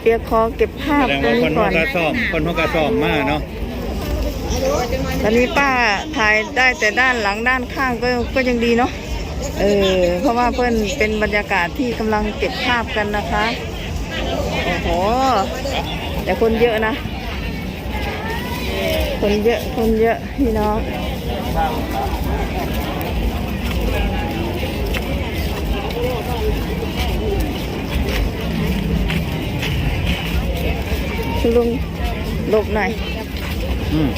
เปียกคอเก็บภาพแสดงตรงว่าคนี้นก่หัอวนกระสอบคนหัวกระสอบมากเนาะตอนนี้ป้าถ่ายได้แต่ด้านหลังด้านข้างก็ก็ยังดีเนาะ เออ เพราะว่าเพื่อนเป็นบรรยากาศที่กำลังเก็บภาพกันนะคะ โอ้โห แต่คนเยอะนะ คนเยอะ คนเยอะพี่น้อง คุณลุงหลบหน่อย อืม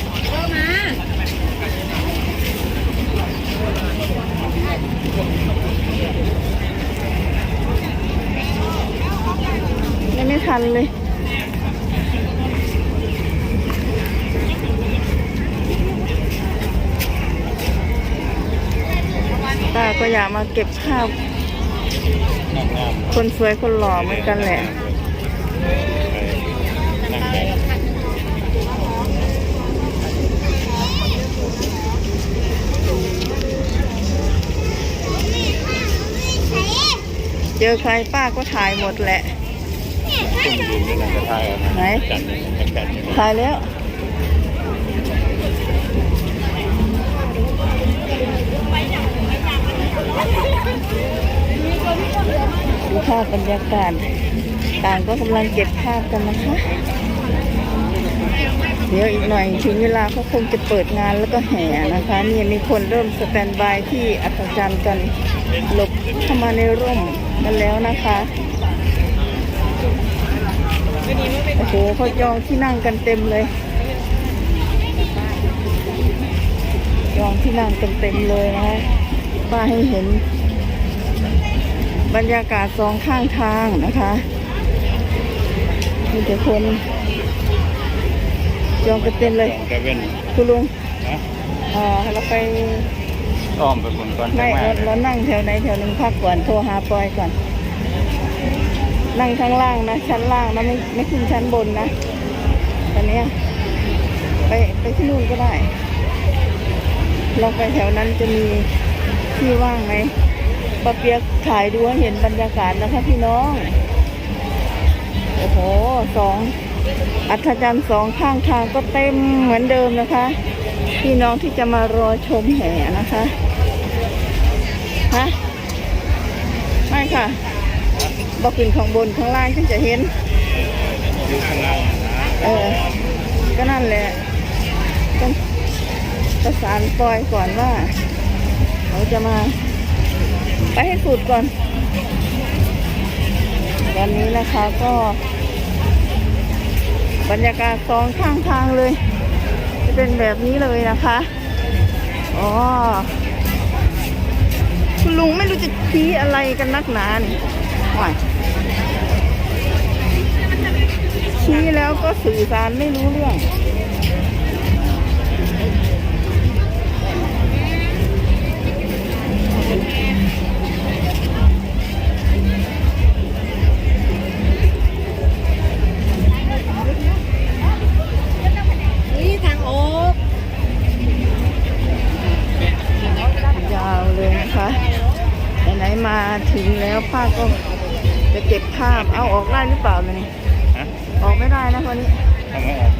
ยังไม่ทันเลยตาก็อยากมาเก็บภาพนั่งงามคนสวยคนหล่อเหมือนกันแหละ นั่งได้เจอใครป้าก็ถ่ายหมดแหละตุ้มยืนอยู่นั่นก็ทายเอานะไหนจันทร์จันทร์จันทร์ถ่ายแล้วดูภาพบรรยากาศต่างก็กำลังเก็บภาพกันนะคะ เดี๋ยวอีกหน่อยถึงเวลาเขาคงจะเปิดงานแล้วก็แห่นะคะนี่มีคนเริ่มสแตนบายที่อัศจรรย์กันหลบเข้ามาในร่มกันแล้วนะคะโอ้โหเขาจองที่นั่งกันเต็มเลย จองที่นั่งกันเต็มเลยนะคะป้าให้เห็น บรรยากาศสองข้างทางนะคะมีแต่คน จองกันเต็มเลย แต่เว้นคุณลุงนะเอ่อเราไปอ้อมไปบนก่อนไม่จังหวะเราเรานั่งแถวไหนแถวหนึ่งพักก่อน โทรหาปอยก่อน นั่งข้างล่างนะ ชั้นล่างนะไม่ไม่ขึ้นชั้นบนนะ ตอนเนี้ยไปไปที่นู่นก็ได้ เราไปแถวนั้นจะมีที่ว่างไหมปะเปียกถ่ายดูให้เห็นบรรยากาศนะคะพี่น้อง โอ้โหสอง อัธจันทร์สองข้างทางก็เต็มเหมือนเดิมนะคะ พี่น้องที่จะมารอชมแห่นะคะฮะไม่ค่ะบอกขึ้นข้างบนข้างล่างฉันจะเห็นเออก็นั่นแหละต้องประสานปอยก่อนว่าเขาจะมาไปให้สุดก่อน วันนี้นะคะก็ บรรยากาศสองข้างทางเลย จะเป็นแบบนี้เลยนะคะอ๋อคุณลุงไม่รู้จะชี้อะไรกันนักหนานี่ห่วยชี้แล้วก็สื่อสารไม่รู้เรื่อง นะคะไหนๆมาถึงแล้วป้าก็จะเก็บภาพเอาออกได้หรือเปล่าล่ะนี่ฮะออกไม่ได้นะคนนี้ทำไมออก